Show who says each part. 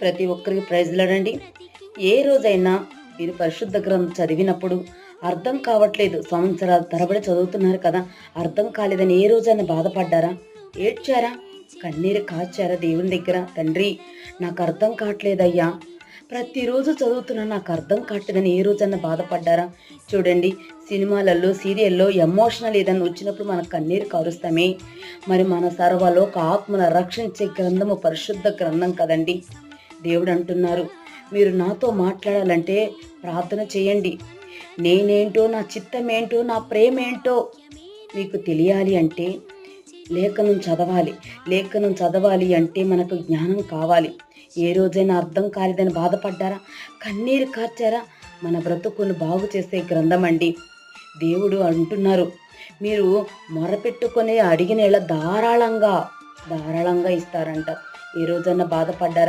Speaker 1: ప్రతి ఒక్కరికి ప్రైజ్లాడండి ఏ రోజైనా మీరు పరిశుద్ధ గ్రంథం చదివినప్పుడు అర్థం కావట్లేదు. సంవత్సరాల తరబడి చదువుతున్నారు కదా అర్థం కాలేదని ఏ రోజైనా బాధపడ్డారా? ఏడ్చారా? కన్నీరు కాచారా దేవుని దగ్గర? తండ్రి నాకు అర్థం కావట్లేదయ్యా. ప్రతిరోజు చదువుతున్నా నాకు అర్థం కావట్లేదని ఏ రోజైనా బాధపడ్డారా? చూడండి సినిమాలలో సీరియల్లో ఎమోషనల్ ఏదైనా వచ్చినప్పుడు మన కన్నీరు కారుస్తామే. మరి మన సర్వలోక ఆత్మను రక్షించే గ్రంథము పరిశుద్ధ గ్రంథం కదండి. దేవుడు అంటున్నారు మీరు నాతో మాట్లాడాలంటే ప్రార్థన చేయండి. నేనేంటో నా చిత్తం ఏంటో నా ప్రేమ ఏంటో మీకు తెలియాలి అంటే లేఖనం చదవాలి. లేఖనం చదవాలి అంటే మనకు జ్ఞానం కావాలి. ఏ రోజైనా అర్థం కాలేదని బాధపడ్డారా? కన్నీరు కార్చారా? మన బ్రతుకును బాగు చేసే గ్రంథం అండి. దేవుడు అంటున్నారు మీరు మొరపెట్టుకొని అడిగిన ఇలా ధారాళంగా ధారాళంగా ఇస్తారంట. ఏ రోజైనా బాధపడ్డారా?